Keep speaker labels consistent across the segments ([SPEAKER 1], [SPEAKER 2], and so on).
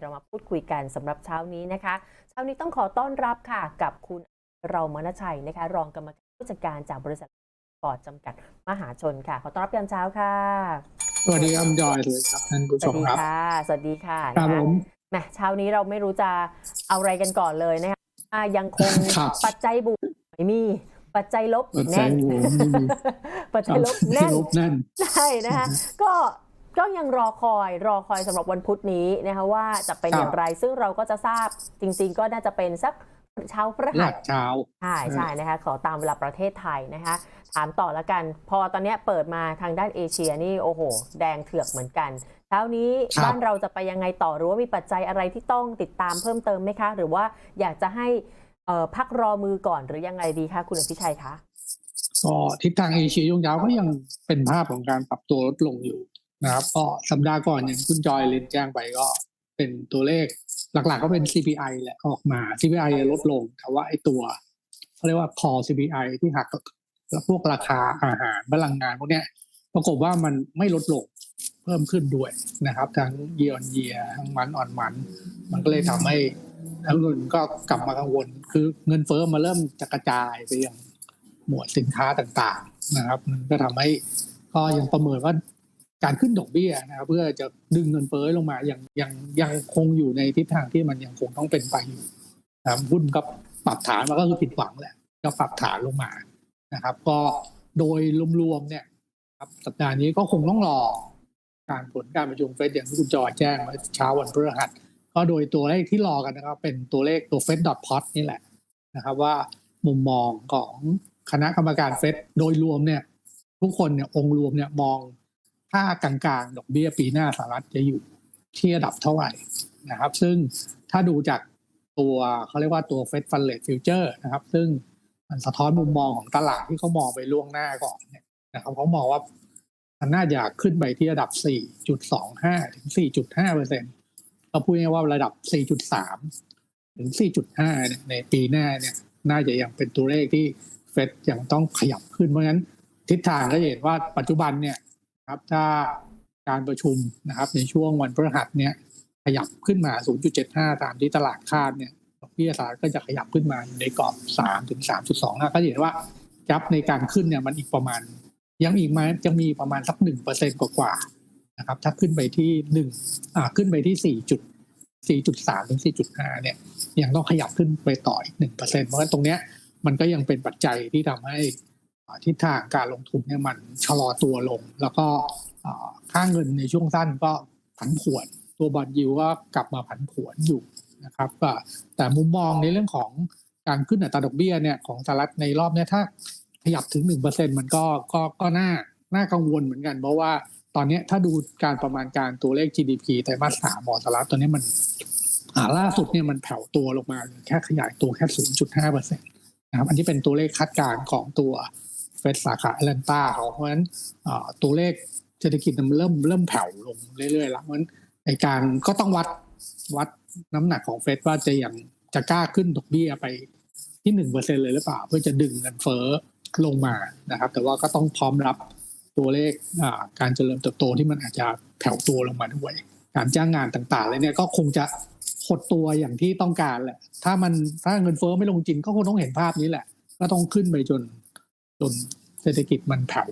[SPEAKER 1] เรามาพูดคุยกันสำหรับเช้านี้นะคะเช้านี้ต้องขอต้อนรับค่ะกับคุณเรามณชัยนะคะ รองกรรมการผู้จัดการจากบริษัทฟอร์ดจำกัดมหาชนค่ะ ขอต้อนรับยามเช้าค่ะ
[SPEAKER 2] สวัสดีครับจอยเลยครับท่านผู้
[SPEAKER 1] ส
[SPEAKER 2] ช
[SPEAKER 1] วัส
[SPEAKER 2] ม
[SPEAKER 1] ดี
[SPEAKER 2] ครับ
[SPEAKER 1] ค่ะสวัสดีค่ะ
[SPEAKER 2] ครับ
[SPEAKER 1] นะ
[SPEAKER 2] ผ
[SPEAKER 1] คะ
[SPEAKER 2] ม
[SPEAKER 1] แหมเช้านี้เราไม่รู้จะเอาอะไรกันก่อนเลยนะคะอ่ายังคง
[SPEAKER 2] ครับ
[SPEAKER 1] ปัจจัยบวกไม่มีปัจจัยลบ
[SPEAKER 2] ปัจจั
[SPEAKER 1] แน่
[SPEAKER 2] ย
[SPEAKER 1] น
[SPEAKER 2] บวกไม่มี
[SPEAKER 1] ปัจจัยลบแน่น
[SPEAKER 2] ลบแน่น
[SPEAKER 1] ใช่นะคะก็ ก็ยังรอคอยรอคอยสำหรับวันพุธนี้นะคะว่าจะเป็น
[SPEAKER 2] ครับ
[SPEAKER 1] อย่างไร ซึ่งเราก็จะทราบจริง ๆ ก็น่าจะเป็นสักเช้าพฤ
[SPEAKER 2] ห
[SPEAKER 1] หั
[SPEAKER 2] ลั
[SPEAKER 1] ส
[SPEAKER 2] กเช้า
[SPEAKER 1] ใช่ใช่นะคะขอตามเวลาประเทศไทยนะคะ ถามต่อแล้วกัน พอตอนเนี้ยเปิดมาทางด้านเอเชียนี่โอ้โห แดงเถือกเหมือนกันเช้านี้
[SPEAKER 2] ครับ
[SPEAKER 1] บ้านเราจะไปยังไงต่อหรือว่ามีปัจจัยอะไรที่ต้องติดตามเพิ่มเติมไหมคะ หรือว่าอยากจะให้เอ่อพักรอมือก่อนหรือยังไงดีคะคุณอภิชัยคะ
[SPEAKER 2] ก็ทิศทางเอเชียยงยาวก็ยังเป็นภาพของการปรับตัวลดลงอยู่ นะครับก็สัปดาห์ก่อนอย่างคุณจอยเรียนแจ้งไปก็เป็นตัวเลขหลักๆก็เป็น CPI แหละออกมา CPI ลดลง แต่ว่าไอ้ตัวเขาเรียกว่า core CPI ที่หักแล้วพวกราคาอาหารพลังงานพวกเนี้ยปรากฏว่ามันไม่ลดลงเพิ่มขึ้นด้วยนะครับ ทั้ง year on year ทั้งมันออนมัน มันก็เลยทำให้นักลงทุนก็กลับมากังวล คือเงินเฟ้อมาเริ่มจะกระจายไปยังหมวดสินค้าต่างๆนะครับ มันก็ทำให้ก็ยังประเมินว่า การขึ้นดอกเบี้ยนะครับเพื่อจะดึงเงินเฟ้อลงมาอยังยังยังคงอยู่ในทิศทางที่มันยังคงต้องเป็นไปอยู่นะครับหุ้นก็ปรับฐานมันก็คือผิดหวังแหละก็ปรับฐานลงมานะครับ ก็โดยรวมๆเนี่ยครับสัปดาห์นี้ก็คงต้องรอการผลการประชุมเฟดอย่างที่คุณจอแจ้งเมื่อเช้าวันพฤหัสก็โดยตัวเลขที่รอกันนะครับ เป็นตัวเลขตัวเฟดดอทพอตนี่แหละนะครับ ว่ามุมมองของคณะกรรมการเฟดโดยรวมเนี่ย ทุกคนเนี่ยองค์รวมเนี่ยมอง ค่ากลางๆ ดอกเบี้ยปีหน้าสหรัฐจะอยู่ที่ระดับเท่าไหร่นะครับ ซึ่งถ้าดูจากตัวเขาเรียกว่าตัวเฟดฟันเล t ฟิวเจอร์นะครับ ซึ่งมันสะท้อนมุมมองของตลาดที่เขามองไปล่วงหน้าก่อนเนี่ยนะครับเขามองว่ามันน่าจะขึ้นไปที่ระดับ 4.25 ถึง 4.5เปอร์เซ็นต์ก็พูดง่ายๆว่าระดับ 4.3 ถึง 4.5 ในปีหน้าเนี่ยน่าจะยังเป็นตัวเลขที่เฟดยังต้องขยับขึ้นเพราะฉะนั้นทิศทางก็จะเห็นว่าปัจจุบันเนี่ย ครับ ถ้าการประชุมนะครับ ในช่วงวันพฤหัสเนี่ยขยับขึ้นมา 0.75 ตามที่ตลาดคาดเนี่ยดอกเบี้ยสหรัฐก็จะขยับขึ้นมาอยู่ในกรอบ 3 ถึง 3.2นะก็เห็นว่าจับในการขึ้นเนี่ยมันอีกประมาณ ยังอีกมาจะมีประมาณสักหนึ่งเปอร์เซ็นกว่าๆนะครับ ถ้าขึ้นไปที่หนึ่งอ่าขึ้นไปที่สี่จุดสี่จุดสามถึงสี่จุดห้าเนี่ย ยังต้องขยับขึ้นไปต่ออีกหนึ่งเปอร์เซ็นเพราะฉะนั้นตรงเนี้ยมันก็ยังเป็นปัจจัยที่ทำให้ ทิศทางการลงทุนเนี่ยมันชะลอตัวลง แล้วก็อ่าค่าเงินในช่วงสั้นก็ผันผวน ตัวบอลยิวก็กลับมาผันผวนอยู่นะครับแต่มุมมองในเรื่องของการขึ้นอัตราดอกเบี้ยเนี่ยของสหรัฐในรอบเนี้ยถ้าขยับถึงหนึ่งเปอร์เซ็นมันก็ก็ก็น่าน่ากังวลเหมือนกัน เพราะว่าตอนนี้ถ้าดูการประมาณการตัวเลข GDP ไตรมาสสามของสหรัฐตอนนี้มันล่าสุดเนี่ยมันแผ่วตัวลงมาเลือแค่ขยายตัวแค่ 0.5เปอร์เซ็นต์นะครับอันนี้เป็นตัวเลขคาดการณ์ของตัว เฟดสาขาแอตแลนตาเขาเพราะฉะนั้นตัวเลขเศรษฐกิจมันเริ่มเริ่มแผ่วลงเรื่อยๆแล้วเพราะฉะนั้นในการก็ต้องวัดวัดน้ำหนักของเฟดว่าจะยังจะกล้าขึ้นดอกเบี้ยไปที่หนึ่งเปอร์เซ็นเลยหรือเปล่า เพื่อจะดึงเงินเฟ้อลงมานะครับ แต่ว่าก็ต้องพร้อมรับตัวเลขการเจริญเติบโตที่มันอาจจะแผ่วตัวลงมาด้วยการจ้างงานต่างๆเลยเนี่ยก็คงจะหดตัวอย่างที่ต้องการแหละ ถ้ามันถ้าเงินเฟ้อไม่ลงจริงก็คงต้องเห็นภาพนี้แหละ ก็ต้องขึ้นไปจน จนเศรษฐกิจมันแผ่ว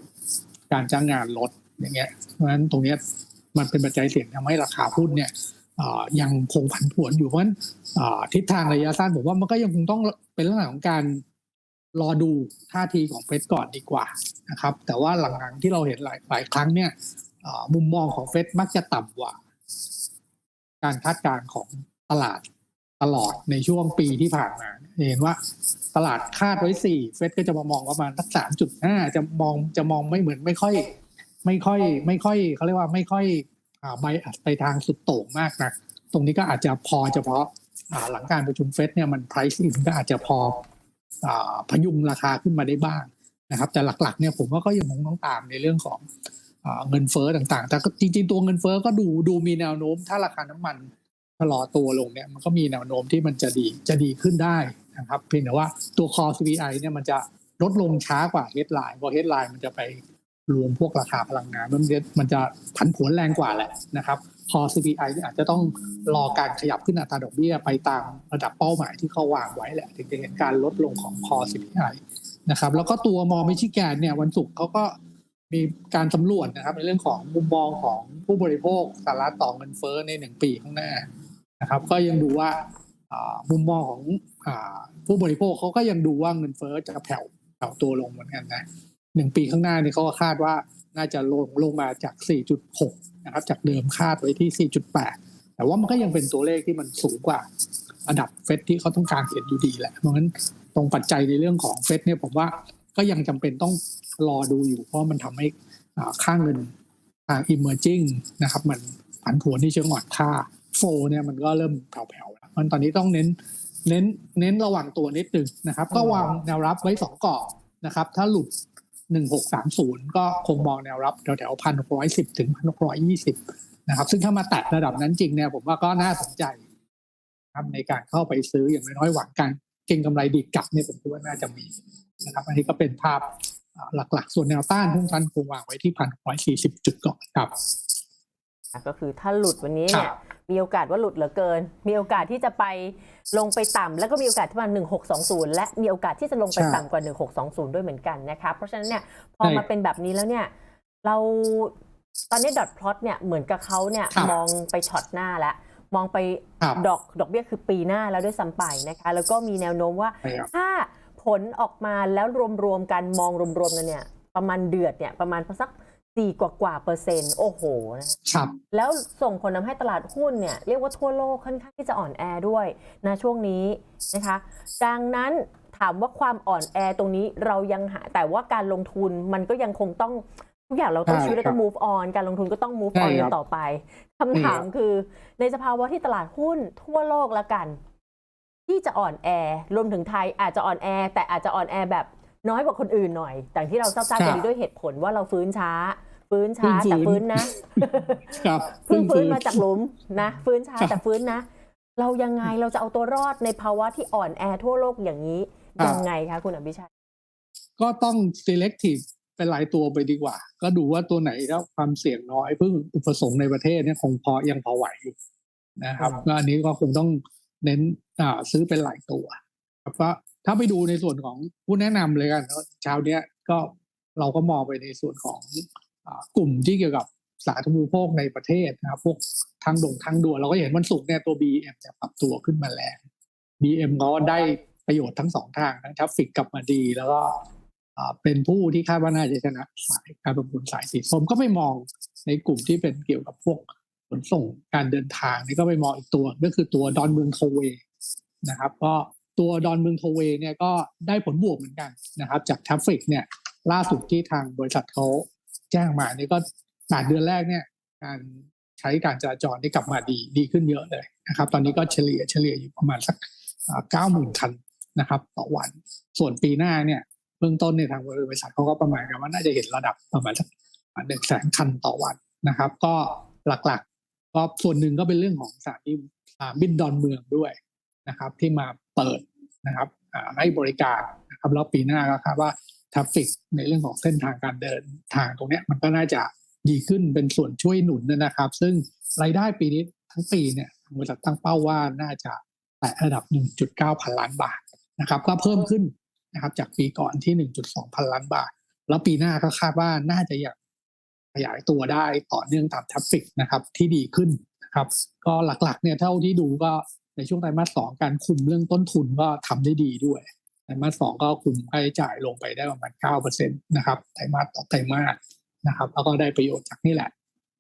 [SPEAKER 2] การจ้างงานลดอย่างเงี้ย เพราะฉะนั้นตรงเนี้ยมันเป็นปัจจัยเสี่ยงทำให้ราคาหุ้นเนี่ยยังคงผันผวนอยู่เพราะฉะนั้นทิศทางระยะสั้นผมว่ามันก็ยังคงต้องเป็นเรื่องของการรอดูท่าทีของเฟดก่อนดีกว่านะครับ แต่ว่าหลังๆที่เราเห็นหลายหลายครั้งเนี่ยมุมมองของเฟดมักจะต่ำกว่า การคาดการณ์ของตลาดตลอดในช่วงปีที่ผ่านมา เห็นว่าตลาดคาดไว้สี่เฟดก็จะมามองประมาณสักสามจุดห้าจะมองจะมองไม่เหมือนไม่ค่อย ไม่ค่อย ไม่ค่อยเขาเรียกว่าไม่ค่อยอ่าใบอัดไปทางสุดโต่งมากนะตรงนี้ก็อาจจะพอเฉพาะอ่าหลังการประชุมเฟดเนี่ยมัน pricing ก็อาจจะพออ่าพยุงราคาขึ้นมาได้บ้างนะครับ แต่หลักๆเนี่ยผมว่าก็ยังคงต้องตามในเรื่องของอ่าเงินเฟ้อต่างๆ แต่จริงๆ ตัวเงินเฟ้อก็ดูดูมีแนวโน้ม ถ้าราคาน้ำมันชะลอตัวลงเนี่ยมันก็มีแนวโน้มที่มันจะดีจะดีขึ้นได้ นะครับเพียงแต่ว่าตัว core CPI เนี่ยมันจะลดลงช้ากว่า headline เพราะ headline มันจะไปรวมพวกราคาพลังงาน มันจะมันจะผันผวนแรงกว่าแหละนะครับพอ CPI เนี่ยอาจจะต้องรอการขยับขึ้นอัตราดอกเบี้ยไปตามระดับเป้าหมายที่เขาวางไว้แหละถึงจะเห็นการลดลงของพอ CPI นะครับ แล้วก็ตัวมอมิชิแกนเนี่ยวันศุกร์เขาก็มีการสำรวจนะครับ ในเรื่องของมุมมองของผู้บริโภคสหรัฐต่อเงินเฟ้อในหนึ่งปีข้างหน้านะครับ ก็ยังดูว่ามุมมองของ ผู้บริโภคเขาก็ยังดูว่าเงินเฟ้อจะแผ่วแผ่วตัวลงเหมือนกันนะหนึ่งปีข้างหน้านี่เขาก็คาดว่าน่าจะลงลงมาจาก 4.6 นะครับ จากเดิมคาดไว้ที่ 4.8 แต่ว่ามันก็ยังเป็นตัวเลขที่มันสูงกว่าระดับเฟดที่เขาต้องการเห็นอยู่ดีแหละ เพราะงั้นตรงปัจจัยในเรื่องของเฟดเนี่ยผมว่าก็ยังจำเป็นต้องรอดูอยู่ เพราะมันทำให้อ่าค่าเงินทาง emerging นะครับ มันผันผวนที่เชิงอ่อนค่าโฟเนี่ยมันก็เริ่มแผ่วๆแล้วมันตอนนี้ต้องเน้น เน้นเน้นระวังตัวนิดนึงนะครับ ก็วางแนวรับไว้สองกรอบนะครับ ถ้าหลุด1630ก็คงมองแนวรับแถวๆ1,610ถึง1,620นะครับ ซึ่งถ้ามาแตะระดับนั้นจริงเนี่ยผมว่าก็น่าสนใจนะครับในการเข้าไปซื้ออย่างน้อยๆหวังการเก็งกำไรดีกลับเนี่ยผมคิดว่าน่าจะมีนะครับ อันนี้ก็เป็นภาพอ่าหลักๆ ส่วนแนวต้านหุ้นฟันคงวางไว้ที่1,640จุดก่อนครับ
[SPEAKER 1] ก็คือถ้าหลุดวันนี้เนี่ย
[SPEAKER 2] ครับ
[SPEAKER 1] มีโอกาสว่าหลุดเหลือเกิน มีโอกาสที่จะไปลงไปต่ำแล้วก็มีโอกาสที่มา1620 และมีโอกาสที่จะลงไป
[SPEAKER 2] ใช่
[SPEAKER 1] ต่ำกว่า 1620 ด้วยเหมือนกันนะคะเพราะฉะนั้นเนี่ยพอ
[SPEAKER 2] ใช่
[SPEAKER 1] มาเป็นแบบนี้แล้วเนี่ย เราตอนนี้ดอทพลอตเนี่ยเหมือนกับเขาเนี่ย
[SPEAKER 2] ครับ
[SPEAKER 1] มองไปช็อตหน้าแล้วมองไป
[SPEAKER 2] ครับ
[SPEAKER 1] ดอกดอกเบี้ยคือปีหน้าแล้วด้วยซ้ำไปนะคะ แล้วก็มีแนวโน้มว่า
[SPEAKER 2] ใช่ครับ
[SPEAKER 1] ถ้าผลออกมาแล้วรวมๆกันมองรวมๆกันเนี่ย ประมาณเดือดเนี่ยประมาณสัก สี่กว่ากว่าๆเปอร์เซ็นต์โอ้โหนะ
[SPEAKER 2] ครับ
[SPEAKER 1] แล้วส่งผลทำให้ตลาดหุ้นเนี่ยเรียกว่าทั่วโลกค่อนข้างที่จะอ่อนแอด้วยนะช่วงนี้นะคะ ดังนั้นถามว่าความอ่อนแอตรงนี้เรายังหาแต่ว่าการลงทุนมันก็ยังคงต้องทุกอย่างเราต้อง
[SPEAKER 2] ใช่
[SPEAKER 1] ชีวิตเรา
[SPEAKER 2] ครั
[SPEAKER 1] ต้
[SPEAKER 2] บ
[SPEAKER 1] อง move on การลงทุนก็ต้อง move
[SPEAKER 2] ใช่
[SPEAKER 1] on
[SPEAKER 2] ค
[SPEAKER 1] กั
[SPEAKER 2] รั
[SPEAKER 1] น
[SPEAKER 2] บ
[SPEAKER 1] ต่อไปคำถาม
[SPEAKER 2] นี่ครับ
[SPEAKER 1] คือในสภาวะที่ตลาดหุ้นทั่วโลกละกัน ที่จะอ่อนแอรวมถึงไทยอาจจะอ่อนแอ แต่อาจจะอ่อนแอแบบน้อยกว่าคนอื่นหน่อยแต่ที่เราทราบๆกันดีด้วยเหตุผลว่าเราฟื้นช้า ฟื้นช้า
[SPEAKER 2] เพิ่งฟื้น
[SPEAKER 1] แต่ฟื้นนะ
[SPEAKER 2] ครับ
[SPEAKER 1] เพิ่งฟื้น
[SPEAKER 2] ฟื้น
[SPEAKER 1] มาจากหลุมนะ ฟื้นช้า
[SPEAKER 2] ครับ
[SPEAKER 1] แต่ฟื้นนะ เรายังไงเราจะเอาตัวรอดในภาวะที่อ่อนแอทั่วโลกอย่างนี้
[SPEAKER 2] ครับ
[SPEAKER 1] ยังไงคะคุณอภิชัย
[SPEAKER 2] ก็ต้อง selective เป็นรายตัวไปดีกว่า ก็ดูว่าตัวไหนแล้วความเสี่ยงน้อยเพิ่งอุปสงค์ในประเทศเนี่ยคงพอยังพอไหวอยู่นะครับ
[SPEAKER 1] ครับ
[SPEAKER 2] ก็อันนี้ก็คงต้องเน้นอ่าซื้อเป็นหลายตัวครับก็ถ้าไปดูในส่วนของผู้แนะนำเลยกันเนอะเช้าเนี้ยก็เราก็มองไปในส่วนของอ่า กลุ่มที่เกี่ยวกับสาธารณูปโภคในประเทศนะครับพวกทางด่งทางด่วนเราก็เห็นวันศุกร์เนี่ยตัว BM จะปรับตัวขึ้นมาแรง BM ก็ได้ประโยชน์ทั้งสองทางทั้งทราฟฟิกกลับมาดีแล้วก็เป็นผู้ที่คาดว่าน่าจะชนะสายการประมูลสายสีส้มก็ไปมองในกลุ่มที่เป็นเกี่ยวกับพวกขนส่งการเดินทางนี่ก็ไปมองอีกตัวก็คือตัวดอนเมืองโทเวนะครับ ก็ตัวดอนเมืองโทเวเนี่ยก็ได้ผลบวกเหมือนกันนะครับ จากทราฟฟิกเนี่ยล่าสุดที่ทางบริษัทเขา แจ้งมานี่ก็แปดเดือนแรกเนี่ยการใช้การจราจรที่กลับมาดีดีขึ้นเยอะเลยนะครับ ตอนนี้ก็เฉลี่ยเฉลี่ยอยู่ประมาณสักเก้าหมื่นคันนะครับ ต่อวัน ส่วนปีหน้าเนี่ยเบื้องต้นในยทางบริษัทเขาก็ประมาณกันว่าน่าจะเห็นระดับประมาณสักหนึ่งแสนคันต่อวันนะครับ ก็หลักๆก็ส่วนหนึ่งก็เป็นเรื่องของสถานที่บินดอนเมืองด้วยนะครับ ที่มาเปิดนะครับให้บริการนะครับแล้วปีหน้าก็คาดว่า ทราฟฟิกในเรื่องของเส้นทางการเดินทางตรงนี้มันก็น่าจะดีขึ้นเป็นส่วนช่วยหนุนนะครับ ซึ่งรายได้ปีนี้ทั้งปีเนี่ยบริษัทตั้งเป้าว่าน่าจะแตะระดับ 1.9 พันล้านบาทนะครับก็เพิ่มขึ้นนะครับจากปีก่อนที่ 1.2 พันล้านบาท แล้วปีหน้าก็คาดว่าน่าจะยังขยายตัวได้ต่อเนื่องตามทราฟฟิกนะครับที่ดีขึ้นนะครับ ก็หลักๆเนี่ยเท่าที่ดูก็ในช่วงไตรมาสสองการคุมเรื่องต้นทุนก็ทำได้ดีด้วย ไตรมาสสองก็คุมค่าใช้จ่ายลงไปได้ประมาณ9%นตนะครับไตรมาสต่อไตรมาสนะครับแล้วก็ได้ประโยชน์จากนี่แหละ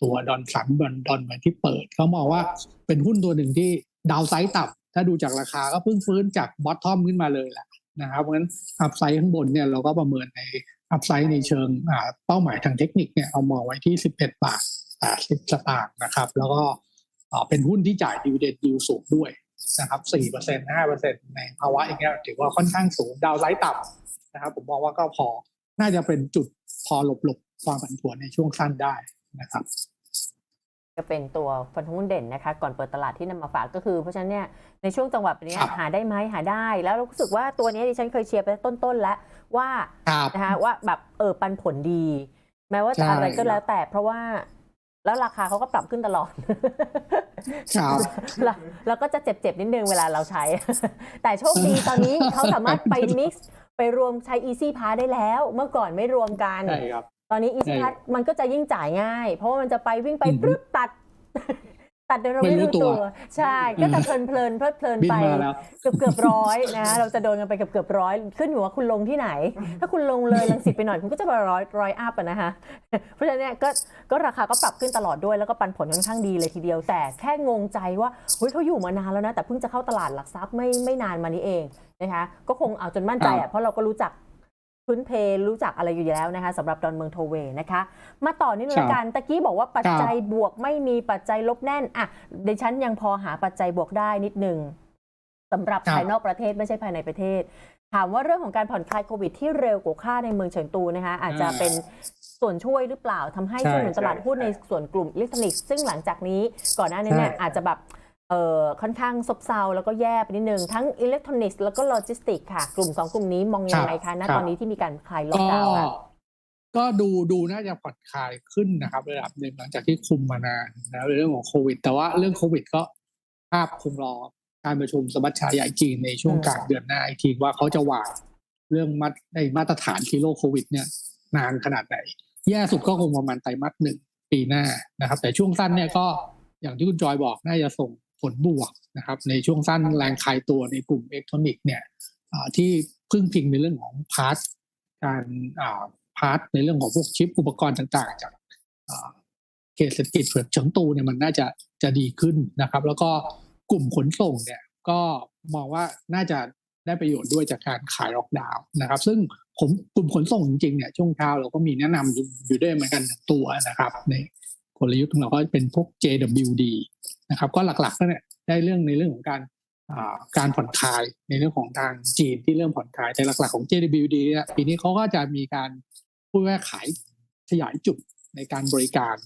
[SPEAKER 2] ตัวดอนสันดอนดอนเหมือนที่เปิดเขามองว่าเป็นหุ้นตัวหนึ่งที่ดาวไซด์ต่ำถ้าดูจากราคาก็เพิ่งฟื้นจากบอททอมขึ้นมาเลยแหละนะครับเพราะฉะนั้นอัพไซด์ข้างบนเนี่ยเราก็ประเมินในอัพไซด์ในเชิงเป้าหมายทางเทคนิคเนี่ยเอามองไว้ที่ 11 บาท80สตางค์นะครับ แล้วก็เป็นหุ้นที่จ่ายดีเวเดนดิวสูงด้วย นะครับ4% 5%ในภาวะอย่างเงี้ยถือว่าค่อนข้างสูง ดาวไซด์ต่ำนะครับ ผมมองว่าก็พอ น่าจะเป็นจุดพอหลบหลบๆความผันผวนในช่วงสั้นได้นะครับ
[SPEAKER 1] ก็เป็นตัวฟันธงหุ้นเด่นนะคะ ก่อนเปิดตลาดที่นำมาฝากก็คือ เพราะฉะนั้นเนี่ยในช่วงจังหวะแบบนี้
[SPEAKER 2] ครับ
[SPEAKER 1] หาได้ไหมหาได้ แล้วรู้สึกว่าตัวนี้ดิฉันเคยเชียร์ไปต้นๆแล้วว่า
[SPEAKER 2] ครับ
[SPEAKER 1] นะคะว่าแบบเออปันผลดี แม้ว่าจะ
[SPEAKER 2] ใช่
[SPEAKER 1] อะไรก็แล้วแต่เพราะว่า แล้วราคาเขาก็ปรับขึ้นตลอด
[SPEAKER 2] ครับ
[SPEAKER 1] แล้วแล้วก็จะเจ็บๆนิดนึงเวลาเราใช้ แต่โชคดีตอนนี้เขาสามารถไป mix ไปรวมใช้ Easy Pass ได้แล้ว เมื่อก่อนไม่รวมกัน
[SPEAKER 2] ใช่ครับ
[SPEAKER 1] ตอนนี้ Easy
[SPEAKER 2] ใช่
[SPEAKER 1] Pass มันก็จะยิ่งจ่ายง่าย เพราะว่ามันจะไปวิ่งไป
[SPEAKER 2] อืม
[SPEAKER 1] ปรึ๊บตัด ตัดโดยเรา
[SPEAKER 2] ไม่
[SPEAKER 1] ไม่
[SPEAKER 2] รู้
[SPEAKER 1] รู้
[SPEAKER 2] ตั
[SPEAKER 1] ตัววใช่ ก็จะเพลินเพลินๆเพลิดเพลิน
[SPEAKER 2] บิน
[SPEAKER 1] ไป
[SPEAKER 2] มาแล้ว
[SPEAKER 1] เกือบเกือบร้อยนะเราจะโดนกันไปเกือบเกือบร้อยขึ้นอยู่ว่าคุณลงที่ไหน ถ้าคุณลงเลยลังสิตไปหน่อยคุณก็จะไปร้อยร้อยอัพอะนะคะเพราะฉะนั้นเนี่ยก็ก็ราคาก็ปรับขึ้นตลอดด้วยแล้วก็ปันผลค่อนข้างดีเลยทีเดียว แต่แค่งงใจว่าเฮ้ยเขาอยู่มานานแล้วนะแต่เพิ่งจะเข้าตลาดหลักทรัพย์ไม่ไม่นานมานี้เองนะคะก็คงเอาจนมั่นใจ
[SPEAKER 2] ครั
[SPEAKER 1] อะ
[SPEAKER 2] บ
[SPEAKER 1] เพราะเราก็รู้จัก พื้นเพรู้จักอะไรอยู่แล้วนะคะสำหรับดอนเมืองโทเวนะคะ มาต่อนิดนึงละกันตะกี้บอกว่าปัจจัยบวกไม่มีปัจจัยลบแน่นอะดิฉันยังพอหาปัจจัยบวกได้นิดนึงสำหรับ
[SPEAKER 2] ครับ
[SPEAKER 1] ภายนอกประเทศไม่ใช่ภายในประเทศ ถามว่าเรื่องของการผ่อนคลายโควิดที่เร็วกว่าค่าในเมืองเฉิงตูนะคะ อาจจะเป็นส่วนช่วยหรือเปล่าทำให้
[SPEAKER 2] ใช่
[SPEAKER 1] ช่วงหนุนตลาดหุ้น
[SPEAKER 2] ใช่
[SPEAKER 1] ในส่วนกลุ่มอิเล็กทรอนิกส์ซึ่งหลังจากนี้ก่อนหน้านี้เนี่ย
[SPEAKER 2] ใช่
[SPEAKER 1] อาจจะแบบ เอ่อค่อนข้างซบเซาแล้วก็แย่ไปนิดนึง ทั้งอิเล็กทรอนิกส์แล้วก็โลจิสติกส์ค่ะ กลุ่มสองกลุ่มนี้มองยังไงคะณตอนนี้ที่มีการคลายล็อก
[SPEAKER 2] ก็
[SPEAKER 1] ดาวน์ค่ะ
[SPEAKER 2] ก็ดูดูน่าจะผ่อนคลายขึ้นนะครับระดับหนึ่งหลังจากที่คุมมานานนะในเรื่องของโควิด แต่ว่าเรื่องโควิดก็ภาพคงรอการประชุมสมัชชาใหญ่จีนในช่วง
[SPEAKER 1] อืม
[SPEAKER 2] กลางเดือนหน้าอีกทีว่าเขาจะวางเรื่องมาตรในมาตรฐานทีโรโควิด เนี่ย นานขนาดไหน แย่สุดก็คงประมาณไตรมาสหนึ่งปีหน้านะครับ แต่ช่วงสั้นเนี่ยก็อย่างที่คุณจอยบอกน่าจะส่ง ผลบวกนะครับในช่วงสั้นแรงขายตัวในกลุ่มอิเล็กทรอนิกส์เนี่ยที่พึ่งพิงในเรื่องของพาร์ทการพาร์ทในเรื่องของพวกชิปอุปกรณ์ต่างๆ จากเขตเศรษฐกิจเผือกเฉิงตูเนี่ยมันน่าจะจะดีขึ้นนะครับ แล้วก็กลุ่มขนส่งเนี่ยก็มองว่าน่าจะได้ประโยชน์ด้วยจากการขายล็อกดาวน์นะครับ ซึ่งผมกลุ่มขนส่งจริงๆเนี่ยช่วงเช้าเราก็มีแนะนำอยู่อยู่ด้วยเหมือนกันตัวนะครับ ใน กลยุทธ์ของเราก็เป็นพวก JWD นะครับก็หลักๆก็เนี่ยได้เรื่องในเรื่องของการการผ่อนคลายในเรื่องของทางจีนที่เริ่มผ่อนคลายแต่หลักๆของ JWD เนี่ยปีนี้เขาก็จะมีการพูดว่าขายขยายจุดในการบริการ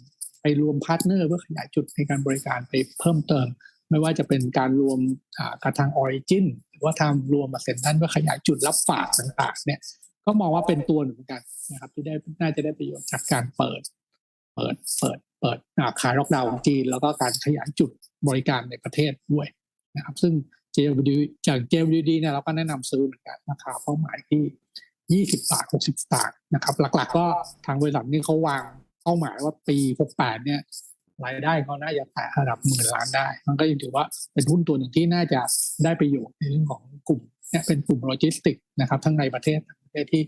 [SPEAKER 2] ไปรวมพาร์ทเนอร์เพื่อขยายจุดในการบริการไปเพิ่มเติม ไม่ว่าจะเป็นการรวมอ่ากับทางออริจินหรือว่าทำรวมมาเซ็นทรันเพื่อขยายจุดรับฝากต่างๆเนี่ยก็มองว่าเป็นตัวหนึ่งเหมือนกันนะครับที่ได้น่าจะได้ประโยชน์จากการเปิด เปิดเปิดเปิดาขายล็อกดาวน์ของจีนแล้วก็การขยายจุดบริการในประเทศด้วยนะครับ ซึ่ง JWD จาก JWD เนี่ยเราก็แนะนำซื้อเหมือนกันราคาเป้าหมายที่ 20 บาท 60 สตางค์นะครับ หลักๆ ก็ทางบริษัทนี่เขาวางเป้าหมายว่าปี 68 เนี่ยรายได้เขาน่าจะแตะระดับหมื่นล้านได้ มันก็ยังถือว่าเป็นหุ้นตัวหนึ่งที่น่าจะได้ประโยชน์ในเรื่องของกลุ่มเนี่ยเป็นกลุ่มโลจิสติกนะครับ ทั้งในประเทศต่างประเทศที่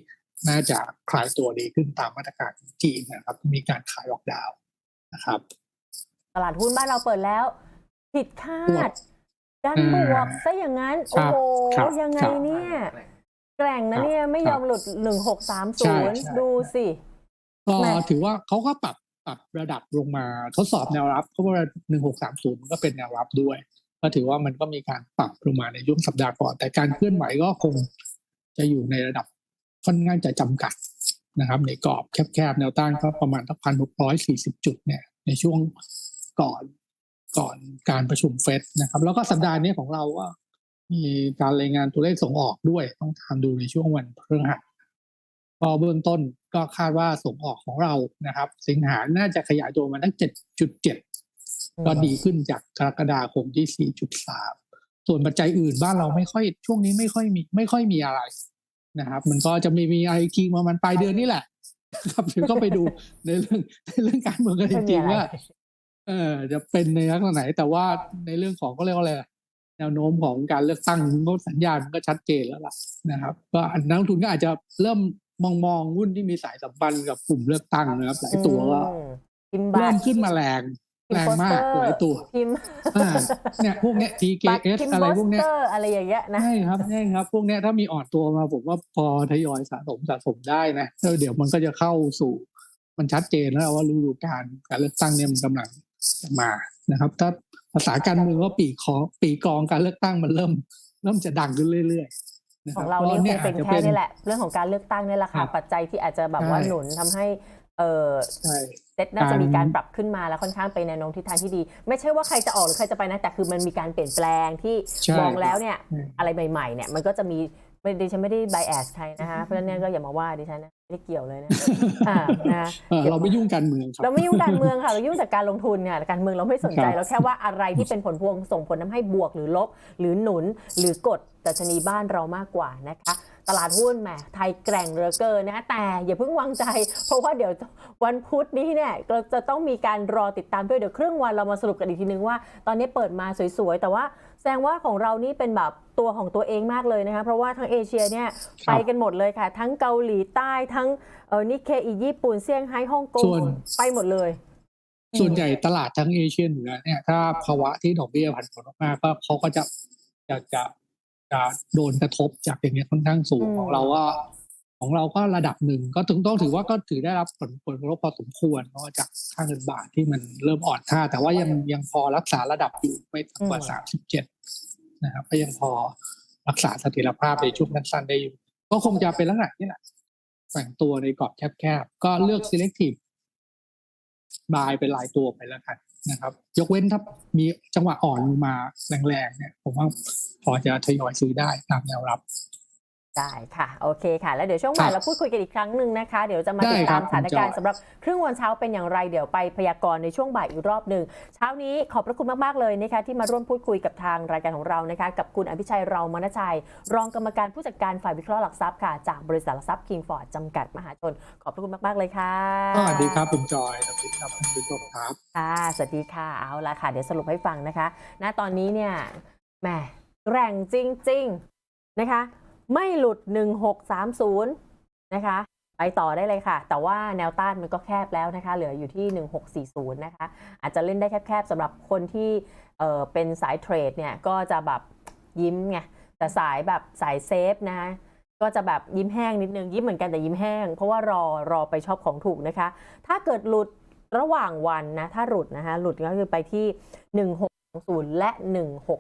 [SPEAKER 2] น่าจะคลายตัวดีขึ้นตามมาตรการของจีนนะครับ มีการขายล็อกดาวน์นะครับ
[SPEAKER 1] ตลาดหุ้นบ้านเราเปิดแล้ว ผิดคา
[SPEAKER 2] บว
[SPEAKER 1] ด
[SPEAKER 2] ก
[SPEAKER 1] ดันบวกซะอย่างนั้น
[SPEAKER 2] ครั
[SPEAKER 1] โอ้
[SPEAKER 2] บ
[SPEAKER 1] โห
[SPEAKER 2] ครับ
[SPEAKER 1] ยังไง
[SPEAKER 2] ครับ
[SPEAKER 1] เนี่ย แกร่งนะ
[SPEAKER 2] ครับ
[SPEAKER 1] เนี่ยไม่ยอมหลุดหนึ่งหกสาม
[SPEAKER 2] ใช่
[SPEAKER 1] ศูนย์
[SPEAKER 2] ใช่
[SPEAKER 1] ดูสิ
[SPEAKER 2] ก็
[SPEAKER 1] แหม่
[SPEAKER 2] ถือว่าเขาก็ปรับปรับระดับลงมาทดสอบแนวรับเพราะว่าหนึ่งหกสามศูนย์มันก็เป็นแนวรับด้วยก็ถือว่ามันก็มีการปรับลงมาในช่วงสัปดาห์ก่อน แต่การเคลื่อนไหวก็คงจะอยู่ในระดับ ค่อนข้างจะจำกัดนะครับ ในกรอบแคบๆแนวต้านก็ประมาณทักพันหกร้อยสี่สิบจุดเนี่ยในช่วงก่อนก่อนการประชุมเฟดนะครับ แล้วก็สัปดาห์นี้ของเราก็มีการรายงานตัวเลขส่งออกด้วย ต้องตามดูในช่วงวันพฤหัสก็เบื้องต้นก็คาดว่าส่งออกของเรานะครับ สิงหาน่าจะขยายตัวมาตั้ง7.7ก็ดีขึ้นจากกรกฎาคมที่4.3ส่วนปัจจัยอื่นบ้านเราไม่ค่อยช่วงนี้ไม่ค่อยมีไม่ค่อยมีอะไร นะครับ มันก็จะมีมีอะไรทีมามันปลายเดือนนี่แหละครับเดี๋ยวก็ไปดูในเรื่องในเรื่องการเมืองกันจ
[SPEAKER 1] ไม่มี
[SPEAKER 2] ริง
[SPEAKER 1] อะไร
[SPEAKER 2] ๆว่าเออจะเป็นในลักษณะไหน แต่ว่าในเรื่องของก็เรียกว่าอะไรอะแนวโน้มของการเลือกตั้งก็สัญญาณก็ชัดเจนแล้วล่ะนะครับก็นักลงทุนก็อาจจะเริ่มมองมองหุ้นที่มีสายสัมพันธ์กับกลุ่มเลือกตั้งนะครับ หลายตัวก็
[SPEAKER 1] อืมพิมพ์บั
[SPEAKER 2] เริ่
[SPEAKER 1] ต
[SPEAKER 2] ม
[SPEAKER 1] ร
[SPEAKER 2] ขึ้นมาแรง
[SPEAKER 1] พิม
[SPEAKER 2] แร
[SPEAKER 1] พ์
[SPEAKER 2] ง
[SPEAKER 1] โปส
[SPEAKER 2] มา
[SPEAKER 1] เต
[SPEAKER 2] ก
[SPEAKER 1] อร์
[SPEAKER 2] หลายตัว
[SPEAKER 1] พิมพ์
[SPEAKER 2] อ่าเนี่ยพวกเนี้ย
[SPEAKER 1] บัตร
[SPEAKER 2] TKS
[SPEAKER 1] พิมพ์
[SPEAKER 2] อะไร
[SPEAKER 1] โป
[SPEAKER 2] พวก
[SPEAKER 1] ส
[SPEAKER 2] เนี้ย
[SPEAKER 1] เตอร์อะไรอย่างเงี้ยนะ
[SPEAKER 2] ใช่ครับใช่ครับ พวกเนี้ยถ้ามีอ่อนตัวมาผมว่าพอทยอยสะสมสะสมได้นะแล้วเดี๋ยวมันก็จะเข้าสู่ มันชัดเจนแล้วว่าฤดูการการเลือกตั้งเนี่ยมันกำลังจะมานะครับ ถ้าภาษาการเมืองว่าปีคอปีกองการเลือกตั้งมันเริ่ม เริ่มจะดังขึ้นเรื่อยๆนะค
[SPEAKER 1] ข
[SPEAKER 2] รั
[SPEAKER 1] อบงเรานี่คง
[SPEAKER 2] ก็
[SPEAKER 1] เป็น
[SPEAKER 2] อาจจะ
[SPEAKER 1] แค่นี่แหละ เรื่องของการเลือกตั้งนี่แหละ
[SPEAKER 2] ครั
[SPEAKER 1] ค่ะ
[SPEAKER 2] บ
[SPEAKER 1] ปัจจัยที่อาจจะแบบว่า
[SPEAKER 2] ใช่
[SPEAKER 1] หนุนทำให้ เออ
[SPEAKER 2] ใช่
[SPEAKER 1] เซตน่าจะ
[SPEAKER 2] การ
[SPEAKER 1] มีการปรับขึ้นมาแล้วค่อนข้างไปแนวโน้มทิศทางที่ดี ไม่ใช่ว่าใครจะออกหรือใครจะไปนะแต่คือมันมีการเปลี่ยนแปลงที่
[SPEAKER 2] ใช่
[SPEAKER 1] มองแล้วเนี่ย
[SPEAKER 2] อืม
[SPEAKER 1] อะไรใหม่ๆเนี่ยมันก็จะมีไม่ดิฉันไม่ได้ไบแอสใครนะคะเพราะฉะนั้นเนี่ยก็อย่ามาว่าดิฉันนะไม่ได้เกี่ยวเลยนะอ่านะ
[SPEAKER 2] เออเราไม่ยุ่งการเมืองครับ
[SPEAKER 1] เราไม่ยุ่งการเมืองค่ะเรายุ่งแต่การลงทุนค่ะการเมืองเราไม่สนใจ
[SPEAKER 2] ครับ
[SPEAKER 1] เราแค่ว่าอะไรที่เป็นผลพวงส่งผลทำให้บวกหรือลบ หรือหนุนหรือกดดัชนีบ้านเรามากกว่านะคะ ตลาดหุ้นแหมไทยแกร่งเหลือเกินนะคะแต่อย่าเพิ่งวางใจ เพราะว่าเดี๋ยววันพุธนี้เนี่ยเราจะต้องมีการรอติดตามด้วยเดี๋ยวครึ่งวันเรามาสรุปกันอีกทีนึงว่า ตอนนี้เปิดมาสวยๆ แต่ว่าแสดงว่าของเรานี่เป็นแบบตัวของตัวเองมากเลยนะคะเพราะว่าทั้งเอเชียเนี่ย
[SPEAKER 2] ครับ
[SPEAKER 1] ไปกันหมดเลยค่ะ ทั้งเกาหลีใต้ทั้งเออนิเคอีญี่ปุ่นเซี่ยงไฮ้ฮ่องกง
[SPEAKER 2] ส่วน
[SPEAKER 1] ไปหมดเลย
[SPEAKER 2] ส่วนใหญ่ตลาดทั้งเอเชียเหนือเนี่ยถ้าภาวะที่ดอกเบี้ยผันผวนมากๆก็เขาก็จะจะจะ จะโดนกระทบจากอย่างเงี้ยค่อนข้างสูง
[SPEAKER 1] อืม
[SPEAKER 2] ของเราว่าของเราก็ระดับหนึ่งก็ถึงต้องถือว่าก็ถือได้รับผลผลกระทบพอสมควรเพราะว่าจากค่าเงินบาทที่มันเริ่มอ่อนค่า แต่ว่ายังยังพอรักษาระดับอยู่ไม่ต่ำกว่าสามสิบเจ็ดนะครับก็ยังพอรักษาเสถียรภาพในช่วงสั้นๆได้อยู่ ก็คงจะเป็นลักษณะนี้แหละแบ่งตัวในกรอบแคบๆก็เลือก selective บายเป็นลายตัวไปแล้วกัน นะครับ ยกเว้นถ้ามีจังหวะอ่อนลงมาแรงๆเนี่ย ผมว่าพอจะทยอยซื้อได้ตามแนวรับ
[SPEAKER 1] ได้ค่ะ โอเคค่ะ แล้วเดี๋ยวช่วงบ่าย
[SPEAKER 2] ครับ
[SPEAKER 1] เราพูดคุยกันอีกครั้งหนึ่งนะคะ เดี๋ยวจะมา
[SPEAKER 2] ได้
[SPEAKER 1] ติด
[SPEAKER 2] ครั
[SPEAKER 1] ตา
[SPEAKER 2] บ
[SPEAKER 1] มสถานการณ์
[SPEAKER 2] คุณจอย
[SPEAKER 1] สำหรับครึ่งวันเช้าเป็นอย่างไร เดี๋ยวไปพยากรณ์ในช่วงบ่ายอีกรอบหนึ่งเช้านี้ขอบพระคุณมาก ๆ เลยนะคะที่มาร่วมพูดคุยกับทางรายการของเรานะคะ กับคุณอภิชัยเรามณชัย รองกรรมการผู้จัดการฝ่ายวิเคราะห์หลักทรัพย์ค่ะ จากบริษัทหลักทรัพย์คิงฟอร์ดจำกัดมหาชน ขอบพระคุณมากๆเลยค่ะ
[SPEAKER 2] สวัสดีครับคุณจอยสวัสดีครับคุณผู้ชมครับ
[SPEAKER 1] ค่ะสวัสดีค่ะเอาละค่ะ เดี๋ยวสรุปให้ฟังนะคะ ณตอนนี้เนี่ยแหมแกร่งจริง ๆนะคะ ไม่หลุด 1630 นะคะ ไปต่อได้เลยค่ะ แต่ว่าแนวต้านมันก็แคบแล้วนะคะ เหลืออยู่ที่ 1640 นะคะ อาจจะเล่นได้แคบๆสำหรับคนที่เเป็นสายเทรดเนี่ย ก็จะแบบยิ้มไง แต่สายแบบสายเซฟนะคะก็จะแบบยิ้มแห้งนิดนึง ยิ้มเหมือนกันแต่ยิ้มแห้ง เพราะว่ารอรอไปชอบของถูกนะคะ ถ้าเกิดหลุดระหว่างวันนะ ถ้าหลุดนะคะ หลุดก็คือไปที่ 1620 และ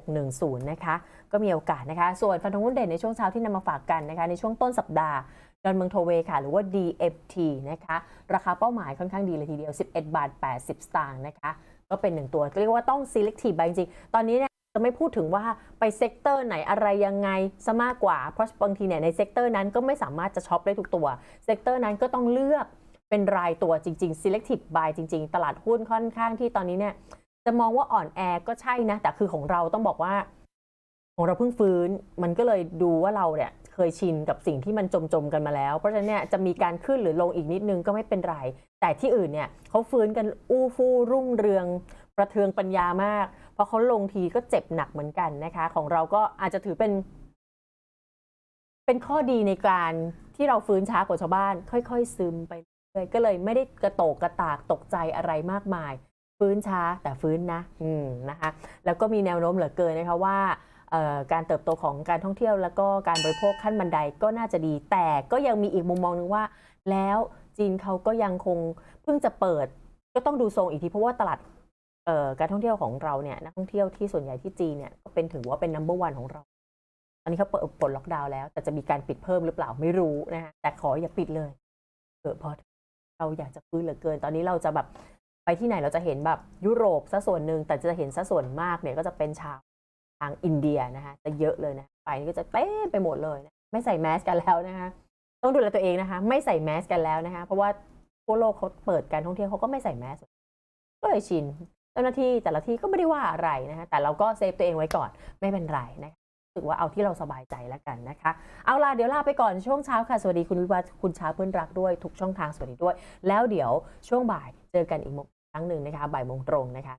[SPEAKER 1] 1610 นะคะ ก็มีโอกาสนะคะ ส่วนฟันธงหุ้นเด่นในช่วงเช้าที่นำมาฝากกันนะคะ ในช่วงต้นสัปดาห์ดอนเมืองโทเวค่ะ หรือว่า DFT นะคะ ราคาเป้าหมายค่อนข้างดีเลยทีเดียว 11 บาท 80 สตางค์นะคะ ก็เป็นหนึ่งตัว เรียกว่าต้อง selective ไปจริงๆตอนนี้เนี่ยจะไม่พูดถึงว่าไปเซกเตอร์ไหนอะไรยังไงซะมากกว่า เพราะบางทีเนี่ยในเซกเตอร์นั้นก็ไม่สามารถจะช็อปได้ทุกตัว เซกเตอร์นั้นก็ต้องเลือกเป็นรายตัวจริง ๆ selective buy จริง ๆ ตลาดหุ้นค่อนข้างที่ตอนนี้เนี่ยจะมองว่าอ่อนแอก็ใช่นะ แต่คือของเราต้องบอกว่า ของเราเพิ่งฟื้นมันก็เลยดูว่าเราเนี่ยเคยชินกับสิ่งที่มันจมๆกันมาแล้ว เพราะฉะนั้นเนี่ยจะมีการขึ้นหรือลงอีกนิดนึงก็ไม่เป็นไร แต่ที่อื่นเนี่ยเขาฟื้นกันอู้ฟู่รุ่งเรือง ประเทืองปัญญามาก เพราะเขาลงทีก็เจ็บหนักเหมือนกันนะคะ ของเราก็อาจจะถือเป็น เป็นข้อดีในการที่เราฟื้นช้ากว่าชาวบ้าน ค่อย ๆ ซึมไปเรื่อยก็เลยไม่ได้กระโตกกระตากตกใจอะไรมากมาย ฟื้นช้าแต่ฟื้นนะ อืมนะคะ แล้วก็มีแนวโน้มเหลือเกินนะคะว่า การเติบโตของการท่องเที่ยว แล้วก็การบริโภคขั้นบันไดก็น่าจะดี แต่ก็ยังมีอีกมุมมองหนึงว่า แล้วจีนเขาก็ยังคงเพิ่งจะเปิด ก็ต้องดูทรงอีกทีเพราะว่าตลาดการท่องเที่ยวของเราเนี่ยนักท่องเที่ยวที่ส่วนใหญ่ที่จีนเนี่ยก็เป็นถือว่าเป็น number one ของเราตอนนี้เขาเปิดปลดล็อกดาวน์แล้ว แต่จะมีการปิดเพิ่มหรือเปล่าไม่รู้นะคะแต่ขออย่าปิดเลยเกิดพอเราอยากจะฟื้นเหลือเกิน ตอนนี้เราจะแบบไปที่ไหนเราจะเห็นแบบยุโรปซะส่วนหนึ่งแต่จะเห็นซะส่วนมากเนี่ยก็จะเป็นชาวางอินเดียนะคะจะเยอะเลยนะไปนี่ก็จะเต้มไปหมดเลยนะไม่ใส่แมสกันแล้วนะคะต้องดูแลตัวเองนะคะ ไม่ใส่แมสกันแล้วนะคะ เพราะว่าทั่วโลกเขาเปิดการท่องเที่ยวเขาก็ไม่ใส่แมสก็เลยชินเจ้าหน้าที่แต่ละที่ก็ไม่ได้ว่าอะไรนะคะแต่เราก็เซฟตัวเองไว้ก่อนไม่เป็นไรนะคะรู้สึกว่าเอาที่เราสบายใจแล้วกันนะคะ เอาล่ะเดี๋ยวลาไปก่อนช่วงเช้าค่ะ สวัสดีคุณวิวัฒน์คุณช้าเพื่อนรักด้วยทุกช่องทางสวัสดีด้วย แล้วเดี๋ยวช่วงบ่ายเจอกันอีกครั้งหนึ่งนะคะบ่ายโมงตรงนะคะ